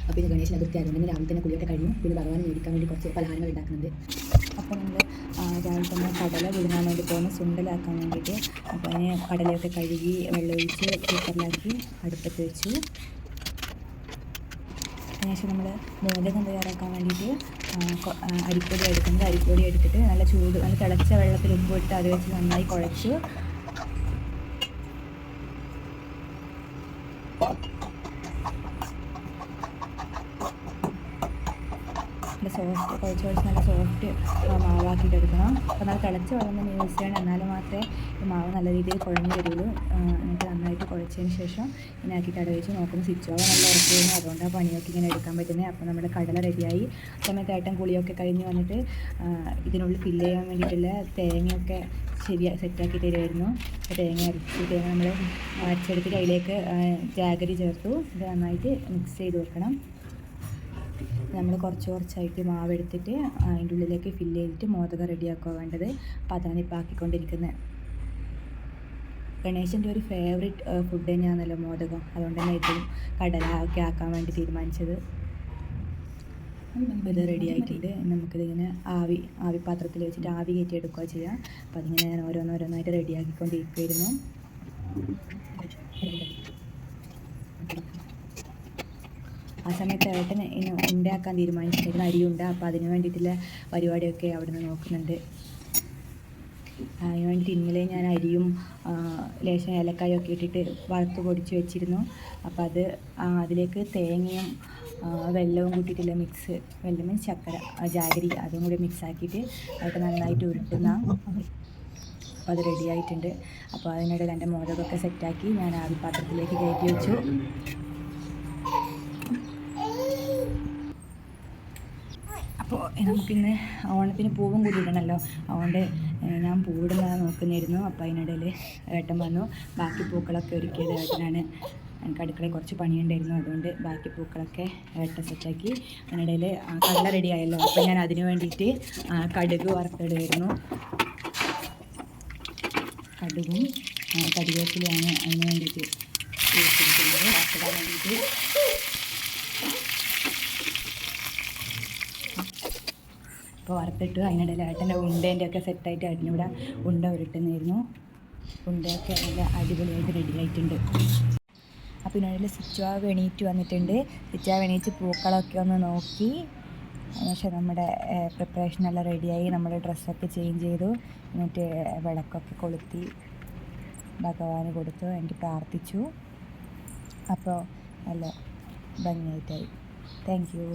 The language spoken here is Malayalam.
അപ്പോൾ പിന്നെ ഗണേശൻ അതിർത്തി ആയതുകൊണ്ട് രാവിലെ തന്നെ കുളിയൊക്കെ കഴിഞ്ഞു. പിന്നെ ഭഗവാൻ മേടിക്കാൻ വേണ്ടി കുറച്ച് പലഹാരങ്ങൾ ഉണ്ടാക്കുന്നുണ്ട്. അപ്പോൾ നമ്മൾ രാവിലെ തന്നെ കടല വിഴുങ്ങാൻ വേണ്ടി പോകുന്ന. സുണ്ടലാക്കാൻ വേണ്ടിയിട്ട്. അപ്പോൾ അതിനെ കടലയൊക്കെ കഴുകി വെള്ളമൊഴിച്ച് കുക്കറിലാക്കി അടുപ്പത്ത് വെച്ചു. അതിനുശേഷം നമ്മൾ മോദകം തയ്യാറാക്കാൻ വേണ്ടിയിട്ട് അരിപ്പൊടി എടുക്കുന്നത്. അരിപ്പൊടി എടുത്തിട്ട് നല്ല ചൂട് നല്ല തിളച്ച വെള്ളത്തിൽ ഉപ്പ് ഇട്ട് അത് വെച്ച് നന്നായി കുഴച്ചു. നല്ല സോഫ്റ്റ് കുഴച്ച് കുഴച്ച് നല്ല സോഫ്റ്റ് മാവാക്കിയിട്ട് എടുക്കണം. അപ്പോൾ നല്ല തിളച്ച് വെള്ളം തന്നെ യൂസ് ചെയ്യണം. എന്നാൽ മാത്രമേ ഈ മാവ് നല്ല രീതിയിൽ കുഴഞ്ഞു വരുള്ളൂ. എന്നിട്ട് നന്നായിട്ട് കുഴച്ചതിന് ശേഷം ഇങ്ങനെ ആക്കിയിട്ട് അടവെച്ച് നോക്കുമ്പോൾ സ്വിച്ച് ഓഫ് നല്ല ഉറപ്പിക്കുന്നു അതുകൊണ്ട് ആ പണിയൊക്കെ ഇങ്ങനെ എടുക്കാൻ പറ്റുന്നത് അപ്പോൾ നമ്മുടെ കടല റെഡിയായി. സമയത്ത് ഏട്ടൻ കുളിയൊക്കെ കഴിഞ്ഞ് വന്നിട്ട് ഇതിനുള്ളിൽ ഫില്ല് ചെയ്യാൻ വേണ്ടിയിട്ടുള്ള തേങ്ങയൊക്കെ ശരിയാ സെറ്റാക്കി തരുമായിരുന്നു തേങ്ങ അരച്ച് തേങ്ങ നമ്മൾ അരച്ചെടുത്തിട്ട് അതിലേക്ക് ജാഗരി ചേർത്തു. ഇത് നന്നായിട്ട് മിക്സ് ചെയ്ത് വെക്കണം. നമ്മൾ കുറച്ച് കുറച്ചായിട്ട് മാവ് എടുത്തിട്ട് അതിന്റെ ഉള്ളിലേക്ക് ഫില്ല് ചെയ്തിട്ട് മോദകം റെഡിയാക്കുക വേണ്ടത്. അപ്പോൾ അതാണ് ഇപ്പോൾ ആക്കിക്കൊണ്ടിരിക്കുന്നത് ഗണേശന്റെ ഒരു ഫേവറേറ്റ് ഫുഡ് തന്നെയാണല്ലോ മോദകം അതുകൊണ്ട് തന്നെ ഇതും കടല ഒക്കെ ആക്കാൻ വേണ്ടി തീരുമാനിച്ചത്. ഇത് റെഡി ആയിട്ടുണ്ട്. നമുക്കിതിങ്ങനെ ആവി ആവി പാത്രത്തിൽ വെച്ചിട്ട് ആവി കയറ്റി എടുക്കുക ചെയ്യാം. അപ്പോൾ അതിങ്ങനെ ഞാൻ ഓരോന്നോരോന്നായിട്ട് റെഡിയാക്കിക്കൊണ്ടിരിക്കുമായിരുന്നു ആ സമയത്ത് ഏട്ടൻ ഉണ്ടാക്കാൻ തീരുമാനിച്ചിട്ടുണ്ട് അരിയുണ്ട്. അപ്പോൾ അതിന് വേണ്ടിയിട്ടുള്ള പരിപാടിയൊക്കെ അവിടെ നിന്ന് നോക്കുന്നുണ്ട് അതിന് വേണ്ടിയിട്ട് ഇന്നലെ ഞാൻ അരിയും ലേശം ഏലക്കായും ഒക്കെ ഇട്ടിട്ട് വറുത്ത് പൊടിച്ച് വെച്ചിരുന്നു. അപ്പോൾ അത് അതിലേക്ക് തേങ്ങയും വെല്ലവും കൂട്ടിയിട്ടുള്ള മിക്സ് വെല്ലം മീൻസ് ആ, ജാഗരി അതും കൂടി മിക്സ് ആക്കിയിട്ട് അതൊക്കെ നന്നായിട്ട് ഉരുട്ടുന്ന അപ്പോൾ അത് റെഡി ആയിട്ടുണ്ട്. അപ്പോൾ അതിനിടയിൽ എന്റെ മോദകമൊക്കെ സെറ്റാക്കി ഞാൻ ആ പാത്രത്തിലേക്ക് കയറ്റി വെച്ചു അപ്പോൾ നമുക്കിന്ന് ഓണത്തിന് പൂവും കൂടി ഇടണമല്ലോ അതുകൊണ്ട് ഞാൻ പൂവിടുന്നത് നോക്കുന്നിരുന്നു. അപ്പോൾ അതിനിടയിൽ ഏട്ടൻ വന്നു. ബാക്കി പൂക്കളൊക്കെ ഒരുക്കിയത് ഏട്ടനാണ്. എനിക്ക് അടുക്കളയിൽ കുറച്ച് പണിയുണ്ടായിരുന്നു. അതുകൊണ്ട് ബാക്കി പൂക്കളൊക്കെ ഏട്ടൻ സെറ്റാക്കി. അതിനിടയിൽ കടല റെഡി ആയല്ലോ. അപ്പോൾ ഞാൻ അതിന് വേണ്ടിയിട്ട് കടുക് വറുത്തിടുമായിരുന്നു കടുകും ആ, കരിവേപ്പിലയാണ് അതിന് വേണ്ടിയിട്ട് വറുത്തിടാൻ വേണ്ടിയിട്ട്. അപ്പോൾ വറുത്തിട്ട്. അതിനിടയിൽ ഏട്ടന്റെ ഉണ്ടേന്റെ ഒക്കെ സെറ്റായിട്ട് ഏട്ടനിവിടെ ഉണ്ട ഉരുട്ടുന്നായിരുന്നു ഉണ്ടയൊക്കെ നല്ല അടിപൊളിയായിട്ട് റെഡിയായിട്ടുണ്ട് അപ്പോൾ ഇതിനിടയിൽ സ്വിച്ച് എണീറ്റ് വന്നിട്ടുണ്ട്. സ്വിച്ച് എണീറ്റ് പൂക്കളൊക്കെ ഒന്ന് നോക്കി. പക്ഷെ നമ്മുടെ പ്രിപ്പറേഷൻ എല്ലാം റെഡിയായി നമ്മുടെ ഡ്രസ്സൊക്കെ ചേഞ്ച് ചെയ്തു. എന്നിട്ട് വിളക്കൊക്കെ കൊളുത്തി. ഭഗവാന് കൊടുത്തു. എനിക്ക് പ്രാർത്ഥിച്ചു. അപ്പോൾ നല്ല ഭംഗിയായിട്ടായി. Thank you